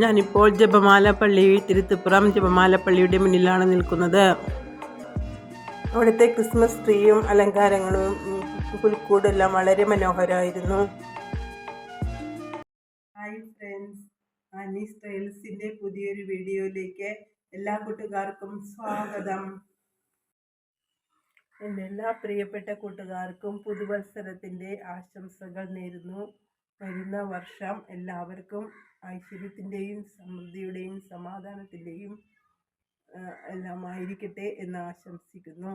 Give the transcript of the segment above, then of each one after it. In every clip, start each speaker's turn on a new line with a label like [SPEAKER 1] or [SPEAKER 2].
[SPEAKER 1] ഞാനിപ്പോൾ ജപമാല പള്ളി തിരുത്തുപ്പുറം ജപമാല പള്ളിയുടെ മുന്നിലാണ് നിൽക്കുന്നത്. അവിടുത്തെ ക്രിസ്മസ് ട്രീയും അലങ്കാരങ്ങളും പുൽക്കൂടെല്ലാം വളരെ മനോഹരമായിരുന്നു. ഹായ് ഫ്രണ്ട്സ് ആനി സ്റ്റൈൽസിന്റെ പുതിയൊരു വീഡിയോയിലേക്ക് എല്ലാ കൂട്ടുകാർക്കും സ്വാഗതം. എന്റെ എല്ലാ പ്രിയപ്പെട്ട കൂട്ടുകാർക്കും പുതുവത്സരത്തിന്റെ ആശംസകൾ നേരുന്നു. വരുന്ന വർഷം എല്ലാവർക്കും ഐശ്വര്യത്തിന്റെയും സമൃദ്ധിയുടെയും സമാധാനത്തിന്റെയും എല്ലാം ആയിരിക്കട്ടെ എന്ന് ആശംസിക്കുന്നു.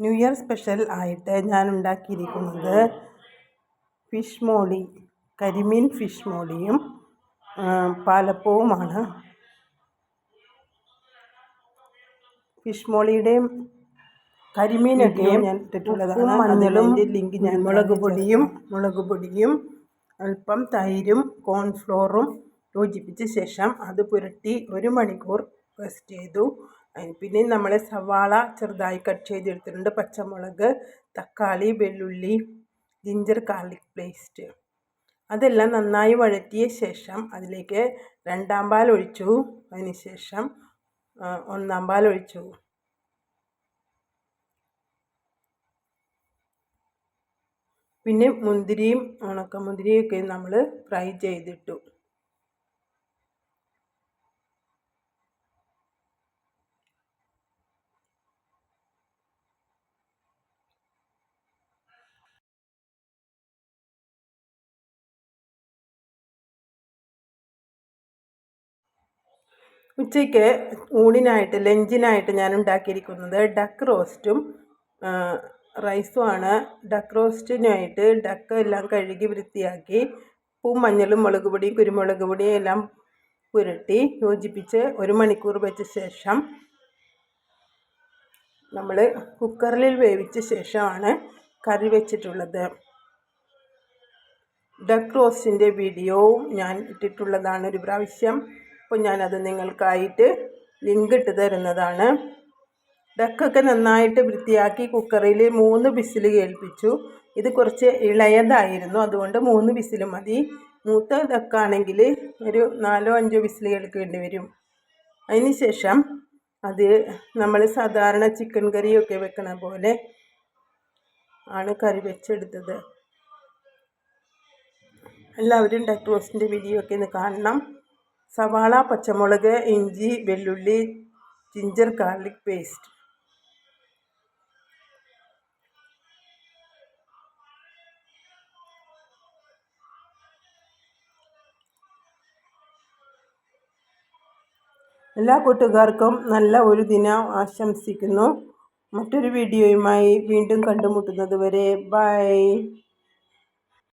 [SPEAKER 1] ന്യൂ ഇയർ സ്പെഷ്യൽ ആയിട്ട് ഞാൻ ഉണ്ടാക്കിയിരിക്കുന്നത് ഫിഷ് മോളി കരിമീൻ ഫിഷ് മോളിയും പാലപ്പവുമാണ്. ഫിഷ് മോളിയുടെയും കരിമീനൊക്കെയും ഞാൻ ഇട്ടിട്ടുള്ളതാണ്. മഞ്ഞളും ലിങ്ക് ഞാൻ മുളക് പൊടിയും മുളക് പൊടിയും അല്പം തൈരും കോൺഫ്ലോറും യോജിപ്പിച്ച ശേഷം അത് പുരട്ടി ഒരു മണിക്കൂർ റെസ്റ്റ് ചെയ്തു. പിന്നെ നമ്മൾ സവാള ചെറുതായി കട്ട് ചെയ്തെടുത്തിട്ടുണ്ട്. പച്ചമുളക് തക്കാളി വെള്ളുള്ളി ജിഞ്ചർ ഗാർലിക് പേസ്റ്റ്. അതെല്ലാം നന്നായി വഴറ്റിയ ശേഷം അതിലേക്ക് രണ്ടാം പാൽ ഒഴിച്ചു. അതിന് ശേഷം ഒന്നാം പാൽ ഒഴിച്ചു. പിന്നെ മുന്തിരിയും ഉണക്കമുന്തിരിയൊക്കെ നമ്മൾ ഫ്രൈ ചെയ്തിട്ടു. ഉച്ചയ്ക്ക് ഊണിനായിട്ട് ലഞ്ചിനായിട്ട് ഞാൻ ഉണ്ടാക്കിയിരിക്കുന്നത് ഡക്ക് റോസ്റ്റും റൈസുമാണ്. ഡക്ക് റോസ്റ്റിനായിട്ട് ഡക്ക് എല്ലാം കഴുകി വൃത്തിയാക്കി ഉപ്പും മഞ്ഞളും മുളക് പൊടിയും കുരുമുളക് പൊടിയും എല്ലാം പുരട്ടി യോജിപ്പിച്ച് ഒരു മണിക്കൂർ വെച്ച ശേഷം നമ്മൾ കുക്കറിൽ വേവിച്ച ശേഷമാണ് കറി വെച്ചിട്ടുള്ളത്. ഡക്ക് റോസ്റ്റിന്റെ വീഡിയോവും ഞാൻ ഇട്ടിട്ടുള്ളതാണ് ഒരു പ്രാവശ്യം. അപ്പോൾ ഞാനത് നിങ്ങൾക്കായിട്ട് ലിങ്ക് ഇട്ട് തരുന്നതാണ്. ഡക്കൊക്കെ നന്നായിട്ട് വൃത്തിയാക്കി കുക്കറിൽ മൂന്ന് വിസിൽ കേൾപ്പിച്ചു. ഇത് കുറച്ച് ഇളയതായിരുന്നു. അതുകൊണ്ട് മൂന്ന് വിസിൽ മതി. മൂത്ത ഡക്കാണെങ്കിൽ ഒരു നാലോ അഞ്ചോ വിസിൽ കേൾക്കേണ്ടി വരും. അതിന് ശേഷം അത് നമ്മൾ സാധാരണ ചിക്കൻ കറിയൊക്കെ വെക്കണ പോലെ ആണ് കറി വെച്ചെടുത്തത്. എല്ലാവരും ഡക്ക് റോസ്റ്റിന്റെ വീഡിയോ ഒക്കെ ഒന്ന് കാണണം. സവാള പച്ചമുളക് ഇഞ്ചി വെള്ളുള്ളി ജിഞ്ചർ ഗാർലിക് പേസ്റ്റ്. എല്ലാ കൂട്ടുകാർക്കും നല്ല ഒരു ദിനം ആശംസിക്കുന്നു. മറ്റൊരു വീഡിയോയുമായി വീണ്ടും കണ്ടുമുട്ടുന്നത് വരെ ബൈ